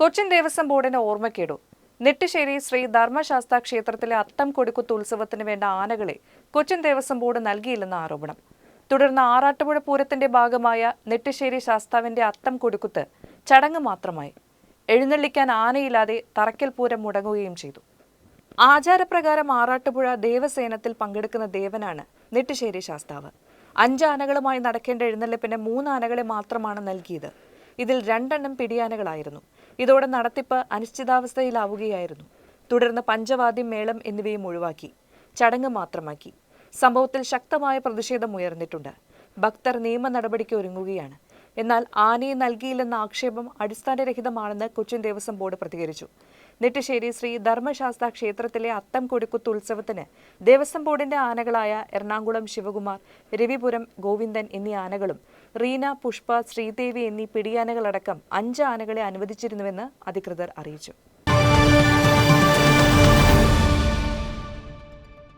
കൊച്ചിൻ ദേവസ്വം ബോർഡിന് ഓർമ്മക്കേടു. നെട്ടിശ്ശേരി ശ്രീ ധർമ്മശാസ്ത്ര ക്ഷേത്രത്തിലെ അത്തം കൊടിക്കുത്ത് ഉത്സവത്തിന് വേണ്ട ആനകളെ കൊച്ചിൻ ദേവസ്വം ബോർഡ് നൽകിയില്ലെന്ന ആരോപണം. തുടർന്ന് ആറാട്ടുപുഴ പൂരത്തിന്റെ ഭാഗമായ നെട്ടിശ്ശേരി ശാസ്താവിന്റെ അത്തം കൊടിക്കുത്ത് ചടങ്ങ് മാത്രമായി. എഴുന്നള്ളിക്കാൻ ആനയില്ലാതെ തറക്കൽ പൂരം മുടങ്ങുകയും ചെയ്തു. ആചാരപ്രകാരം ആറാട്ടുപുഴ ദേവസേനത്തിൽ പങ്കെടുക്കുന്ന ദേവനാണ് നെട്ടിശ്ശേരി ശാസ്താവ്. അഞ്ച് ആനകളുമായി നടക്കേണ്ട എഴുന്നള്ളിപ്പിന് മൂന്ന് ആനകളെ മാത്രമാണ് നൽകിയത്. ഇതിൽ രണ്ടെണ്ണം പിടിയാനകളായിരുന്നു. ഇതോടെ നടത്തിപ്പ് അനിശ്ചിതാവസ്ഥയിലാവുകയായിരുന്നു. തുടർന്ന് പഞ്ചവാദ്യം മേളം എന്നിവയും ഒഴിവാക്കി. ചടങ്ങ് മാത്രമാക്കി. സംഭവത്തിൽ ശക്തമായ പ്രതിഷേധം ഉയർന്നിട്ടുണ്ട്. ഭക്തർ നിയമ നടപടിക്ക് ഒരുങ്ങുകയാണ്. എന്നാൽ ആനയെ നൽകിയില്ലെന്ന ആക്ഷേപം അടിസ്ഥാനരഹിതമാണെന്ന് കൊച്ചിൻ ദേവസ്വം ബോർഡ് പ്രതികരിച്ചു. നെറ്റശ്ശേരി ശ്രീ ധർമ്മശാസ്ത്ര ക്ഷേത്രത്തിലെ അത്തം കൊടിക്കുത്ത് ഉത്സവത്തിന് ദേവസ്വം ബോർഡിന്റെ ആനകളായ എറണാകുളം ശിവകുമാർ രവിപുരം ഗോവിന്ദൻ എന്നീ ആനകളും റീന പുഷ്പ ശ്രീദേവി എന്നീ പിടിയാനകളടക്കം അഞ്ച് ആനകളെ അനുവദിച്ചിരുന്നുവെന്ന് അധികൃതർ അറിയിച്ചു.